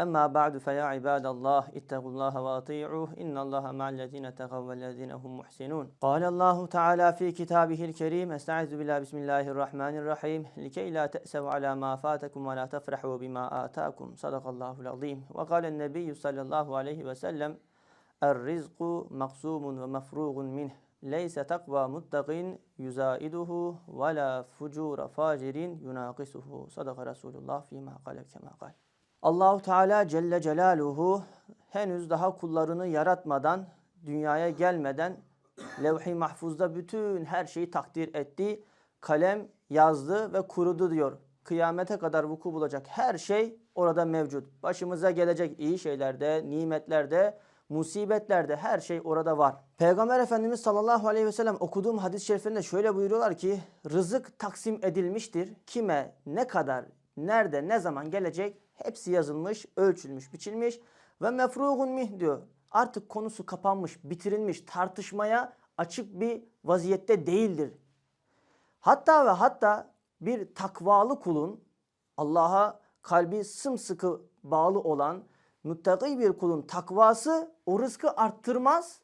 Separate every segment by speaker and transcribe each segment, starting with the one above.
Speaker 1: أما بعد فيا عباد الله اتقوا الله وأطيعوه إن الله مع الذين اتقوا والذين هم محسنون. قال الله تعالى في كتابه الكريم أستعذ بالله بسم الله الرحمن الرحيم. لكي لا تأسوا على ما فاتكم ولا تفرحوا بما آتاكم. صدق الله العظيم. وقال النبي صلى الله عليه وسلم الرزق مقسوم ومفروغ منه. ليس تقوى متق يزائده ولا فجور فاجر يناقصه. صدق رسول الله فيما قال كما قال. Allahu Teala Celle Celaluhu henüz daha kullarını yaratmadan, dünyaya gelmeden levh-i mahfuzda bütün her şeyi takdir etti. Kalem yazdı ve kurudu diyor. Kıyamete kadar vuku bulacak her şey orada mevcut. Başımıza gelecek iyi şeylerde, nimetlerde, musibetlerde her şey orada var. Peygamber Efendimiz sallallahu aleyhi ve sellem okuduğum hadis-i şeriflerinde şöyle buyuruyorlar ki rızık taksim edilmiştir. Kime, ne kadar, nerede, ne zaman gelecek hepsi yazılmış, ölçülmüş, biçilmiş ve mefrugun mih diyor. Artık konusu kapanmış, bitirilmiş, tartışmaya açık bir vaziyette değildir. Hatta ve hatta bir takvalı kulun Allah'a kalbi sımsıkı bağlı olan muttaki bir kulun takvası o rızkı arttırmaz.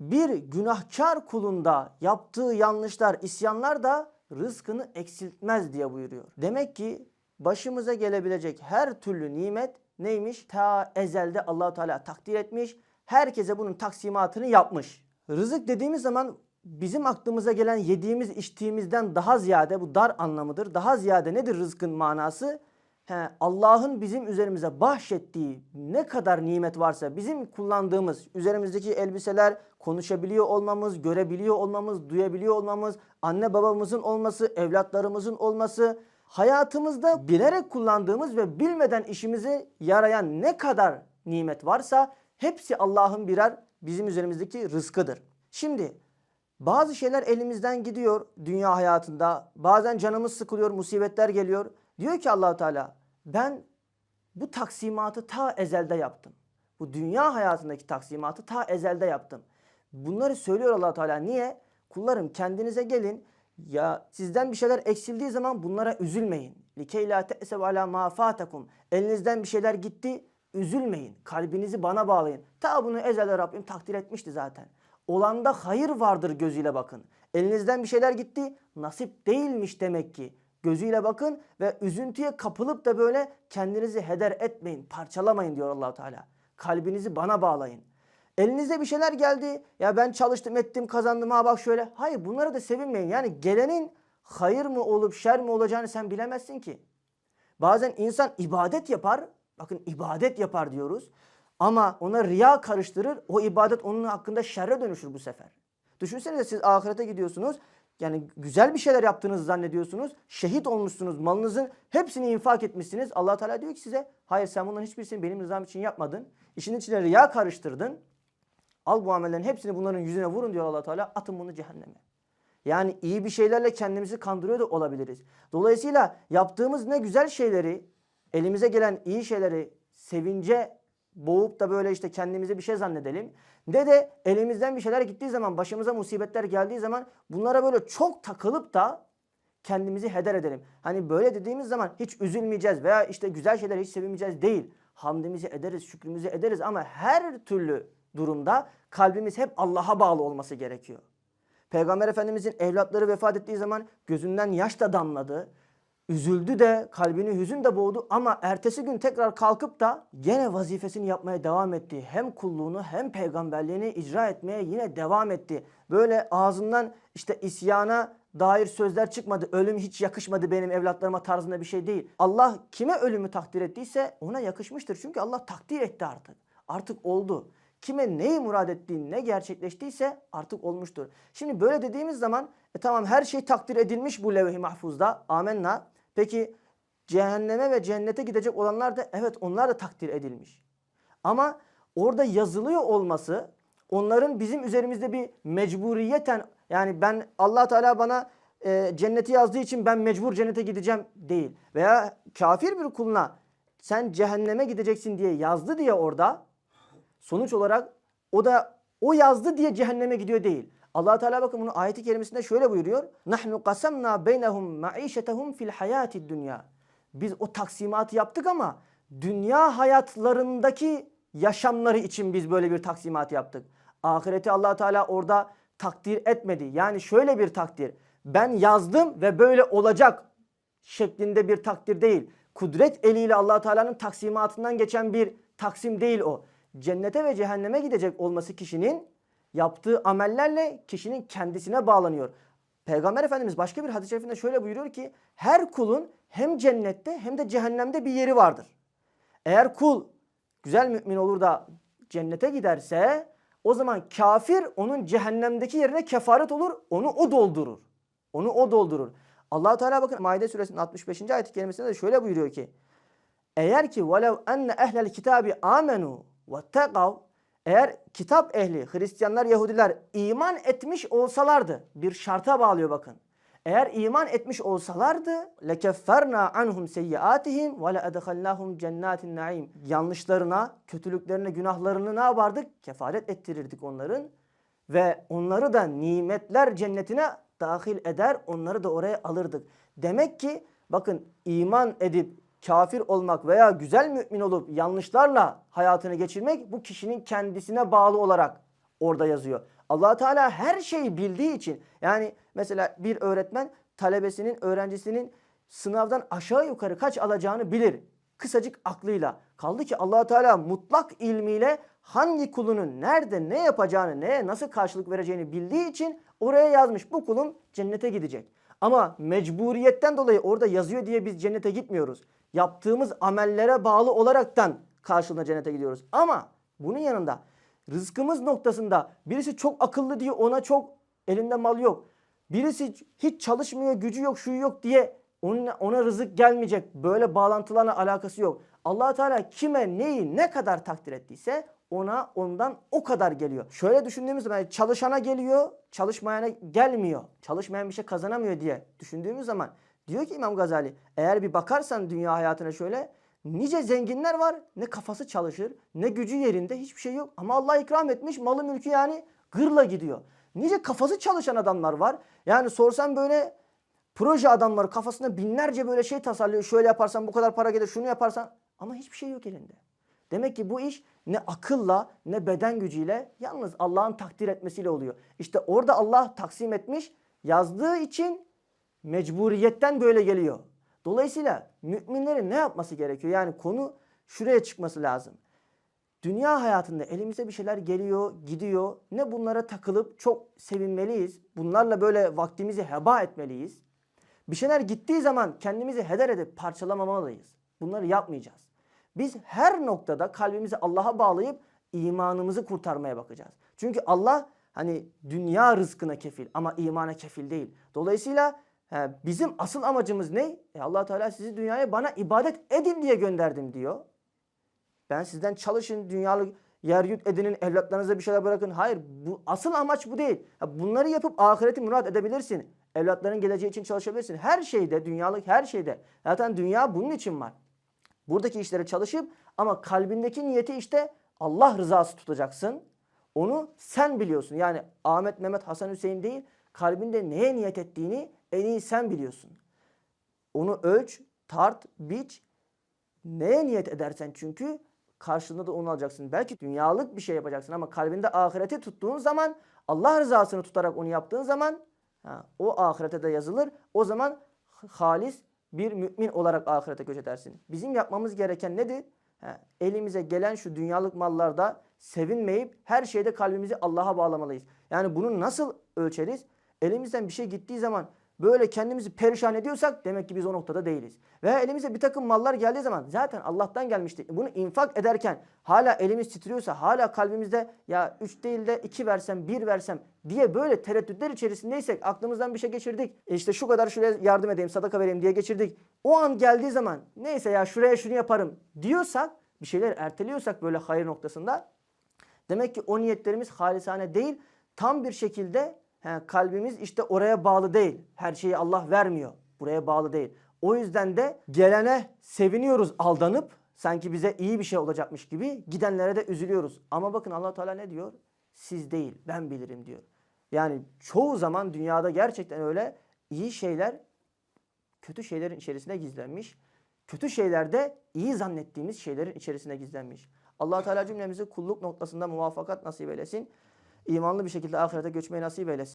Speaker 1: Bir günahkar kulunda yaptığı yanlışlar, isyanlar da rızkını eksiltmez diye buyuruyor. Demek ki başımıza gelebilecek her türlü nimet neymiş? Ta ezelde Allahu Teala takdir etmiş. Herkese bunun taksimatını yapmış. Rızık dediğimiz zaman bizim aklımıza gelen yediğimiz içtiğimizden daha ziyade bu dar anlamıdır. Daha ziyade nedir rızkın manası? Allah'ın bizim üzerimize bahşettiği ne kadar nimet varsa bizim kullandığımız üzerimizdeki elbiseler, konuşabiliyor olmamız, görebiliyor olmamız, duyabiliyor olmamız, anne babamızın olması, evlatlarımızın olması, hayatımızda bilerek kullandığımız ve bilmeden işimize yarayan ne kadar nimet varsa hepsi Allah'ın birer bizim üzerimizdeki rızkıdır. Şimdi bazı şeyler elimizden gidiyor dünya hayatında. Bazen canımız sıkılıyor, musibetler geliyor. Diyor ki Allahu Teala ben bu taksimatı ta ezelde yaptım. Bu dünya hayatındaki taksimatı ta ezelde yaptım. Bunları söylüyor Allah Teala. Niye? Kullarım kendinize gelin. Ya sizden bir şeyler eksildiği zaman bunlara üzülmeyin. Likey la te'sev ala ma. Elinizden bir şeyler gitti, üzülmeyin. Kalbinizi bana bağlayın. Ta bunu ezelde Rabbim takdir etmişti zaten. Olanda hayır vardır gözüyle bakın. Elinizden bir şeyler gitti, nasip değilmiş demek ki. Gözüyle bakın ve üzüntüye kapılıp da böyle kendinizi heder etmeyin, parçalamayın diyor Allahu Teala. Kalbinizi bana bağlayın. Elinize bir şeyler geldi. Ya ben çalıştım ettim kazandım ha bak şöyle. Hayır bunlara da sevinmeyin. Yani gelenin hayır mı olup şer mi olacağını sen bilemezsin ki. Bazen insan ibadet yapar. Bakın ibadet yapar diyoruz. Ama ona riya karıştırır. O ibadet onun hakkında şerre dönüşür bu sefer. Düşünsenize siz ahirete gidiyorsunuz. Yani güzel bir şeyler yaptığınızı zannediyorsunuz. Şehit olmuşsunuz. Malınızın hepsini infak etmişsiniz. allah Teala diyor ki size hayır sen bunların hiçbirisini benim rızam için yapmadın. İşin içine riya karıştırdın. Al bu amellerin hepsini bunların yüzüne vurun diyor allah Teala. Atın bunu cehenneme. Yani iyi bir şeylerle kendimizi kandırıyor da olabiliriz. Dolayısıyla yaptığımız ne güzel şeyleri, elimize gelen iyi şeyleri sevince boğup da böyle işte kendimize bir şey zannedelim. Ne de elimizden bir şeyler gittiği zaman, başımıza musibetler geldiği zaman bunlara böyle çok takılıp da kendimizi heder edelim. Hani böyle dediğimiz zaman hiç üzülmeyeceğiz veya işte güzel şeyler hiç sevinmeyeceğiz değil. Hamdimizi ederiz, şükrümüzü ederiz ama her türlü durumda kalbimiz hep Allah'a bağlı olması gerekiyor. Peygamber Efendimizin evlatları vefat ettiği zaman gözünden yaş da damladı. Üzüldü de kalbini hüzün de boğdu ama ertesi gün tekrar kalkıp da gene vazifesini yapmaya devam etti. Hem kulluğunu hem peygamberliğini icra etmeye yine devam etti. Böyle ağzından işte isyana dair sözler çıkmadı. Ölüm hiç yakışmadı benim evlatlarıma tarzında bir şey değil. Allah kime ölümü takdir ettiyse ona yakışmıştır. Çünkü Allah takdir etti artık. Artık oldu. Kime neyi murad ettiği ne gerçekleştiyse artık olmuştur. Şimdi böyle dediğimiz zaman e tamam her şey takdir edilmiş bu levh-i mahfuzda. Amenna. Peki cehenneme ve cennete gidecek olanlar da evet onlar da takdir edilmiş. Ama orada yazılıyor olması onların bizim üzerimizde bir mecburiyeten yani ben Allah Teala bana e, cenneti yazdığı için ben mecbur cennete gideceğim değil. Veya kafir bir kuluna sen cehenneme gideceksin diye yazdı diye orada sonuç olarak o da o yazdı diye cehenneme gidiyor değil. Allah Teala bakın bunu ayeti kerimesinde şöyle buyuruyor. Nahnu qasamna beynehum ma'işetehum fil hayatid dünya. Biz o taksimatı yaptık ama dünya hayatlarındaki yaşamları için biz böyle bir taksimat yaptık. Ahireti allah Teala orada takdir etmedi. Yani şöyle bir takdir. Ben yazdım ve böyle olacak şeklinde bir takdir değil. Kudret eliyle allah Teala'nın taksimatından geçen bir taksim değil o. Cennete ve cehenneme gidecek olması kişinin yaptığı amellerle kişinin kendisine bağlanıyor. Peygamber Efendimiz başka bir hadis-i şerifinde şöyle buyuruyor ki her kulun hem cennette hem de cehennemde bir yeri vardır. Eğer kul güzel mümin olur da cennete giderse o zaman kafir onun cehennemdeki yerine kefaret olur. Onu o doldurur. Onu o doldurur. allah Teala bakın Maide suresinin 65. ayet-i kerimesinde de şöyle buyuruyor ki eğer ki velev enne ehlel kitabi amenu ve tegav eğer kitap ehli Hristiyanlar Yahudiler iman etmiş olsalardı bir şarta bağlıyor bakın. Eğer iman etmiş olsalardı lekefferna anhum seyyiatihim ve leedhalnahum cennetin naim. Yanlışlarına, kötülüklerine, günahlarını ne yapardık? Kefaret ettirirdik onların ve onları da nimetler cennetine dahil eder, onları da oraya alırdık. Demek ki bakın iman edip kafir olmak veya güzel mümin olup yanlışlarla hayatını geçirmek bu kişinin kendisine bağlı olarak orada yazıyor. allah Teala her şeyi bildiği için yani mesela bir öğretmen talebesinin, öğrencisinin sınavdan aşağı yukarı kaç alacağını bilir. Kısacık aklıyla. Kaldı ki allah Teala mutlak ilmiyle hangi kulunun nerede ne yapacağını, neye nasıl karşılık vereceğini bildiği için oraya yazmış. Bu kulum cennete gidecek. Ama mecburiyetten dolayı orada yazıyor diye biz cennete gitmiyoruz. Yaptığımız amellere bağlı olaraktan karşılığında cennete gidiyoruz. Ama bunun yanında rızkımız noktasında birisi çok akıllı diye ona çok elinde mal yok. Birisi hiç çalışmıyor, gücü yok, şu yok diye ona, ona rızık gelmeyecek. Böyle bağlantılarla alakası yok. allah Teala kime neyi ne kadar takdir ettiyse ona ondan o kadar geliyor. Şöyle düşündüğümüz zaman çalışana geliyor, çalışmayana gelmiyor. Çalışmayan bir şey kazanamıyor diye düşündüğümüz zaman diyor ki İmam Gazali eğer bir bakarsan dünya hayatına şöyle nice zenginler var ne kafası çalışır ne gücü yerinde hiçbir şey yok ama Allah ikram etmiş malı mülkü yani gırla gidiyor. Nice kafası çalışan adamlar var. Yani sorsan böyle proje adamları kafasında binlerce böyle şey tasarlıyor. Şöyle yaparsan bu kadar para gelir şunu yaparsan ama hiçbir şey yok elinde. Demek ki bu iş ne akılla ne beden gücüyle yalnız Allah'ın takdir etmesiyle oluyor. İşte orada Allah taksim etmiş yazdığı için mecburiyetten böyle geliyor. Dolayısıyla müminlerin ne yapması gerekiyor? Yani konu şuraya çıkması lazım. Dünya hayatında elimize bir şeyler geliyor, gidiyor. Ne bunlara takılıp çok sevinmeliyiz. Bunlarla böyle vaktimizi heba etmeliyiz. Bir şeyler gittiği zaman kendimizi heder edip parçalamamalıyız. Bunları yapmayacağız. Biz her noktada kalbimizi Allah'a bağlayıp imanımızı kurtarmaya bakacağız. Çünkü Allah hani dünya rızkına kefil ama imana kefil değil. Dolayısıyla bizim asıl amacımız ne? E allah Teala sizi dünyaya bana ibadet edin diye gönderdim diyor. Ben sizden çalışın, dünyalık yer yut edinin, evlatlarınıza bir şeyler bırakın. Hayır, bu asıl amaç bu değil. Bunları yapıp ahireti murat edebilirsin. Evlatların geleceği için çalışabilirsin. Her şeyde, dünyalık her şeyde. Zaten dünya bunun için var. Buradaki işlere çalışıp ama kalbindeki niyeti işte Allah rızası tutacaksın. Onu sen biliyorsun. Yani Ahmet, Mehmet, Hasan, Hüseyin değil, kalbinde neye niyet ettiğini en iyi sen biliyorsun. Onu ölç, tart, biç. Neye niyet edersen çünkü karşılığında da onu alacaksın. Belki dünyalık bir şey yapacaksın ama kalbinde ahireti tuttuğun zaman Allah rızasını tutarak onu yaptığın zaman ha, o ahirete de yazılır. O zaman halis bir mümin olarak ahirete göç edersin. Bizim yapmamız gereken nedir? Ha, elimize gelen şu dünyalık mallarda sevinmeyip her şeyde kalbimizi Allah'a bağlamalıyız. Yani bunu nasıl ölçeriz? Elimizden bir şey gittiği zaman böyle kendimizi perişan ediyorsak demek ki biz o noktada değiliz. Veya elimize bir takım mallar geldiği zaman zaten Allah'tan gelmişti. Bunu infak ederken hala elimiz titriyorsa hala kalbimizde ya 3 değil de 2 versem 1 versem diye böyle tereddütler içerisindeysek aklımızdan bir şey geçirdik. E işte şu kadar şuraya yardım edeyim sadaka vereyim diye geçirdik. O an geldiği zaman neyse ya şuraya şunu yaparım diyorsak bir şeyler erteliyorsak böyle hayır noktasında demek ki o niyetlerimiz halisane değil tam bir şekilde He, kalbimiz işte oraya bağlı değil. Her şeyi Allah vermiyor. Buraya bağlı değil. O yüzden de gelene seviniyoruz aldanıp sanki bize iyi bir şey olacakmış gibi gidenlere de üzülüyoruz. Ama bakın allah Teala ne diyor? Siz değil ben bilirim diyor. Yani çoğu zaman dünyada gerçekten öyle iyi şeyler kötü şeylerin içerisinde gizlenmiş. kötü şeyler de iyi zannettiğimiz şeylerin içerisine gizlenmiş. allah Teala cümlemizi kulluk noktasında muvaffakat nasip eylesin. İmanlı bir şekilde ahirete göçmeyi nasip eylesin.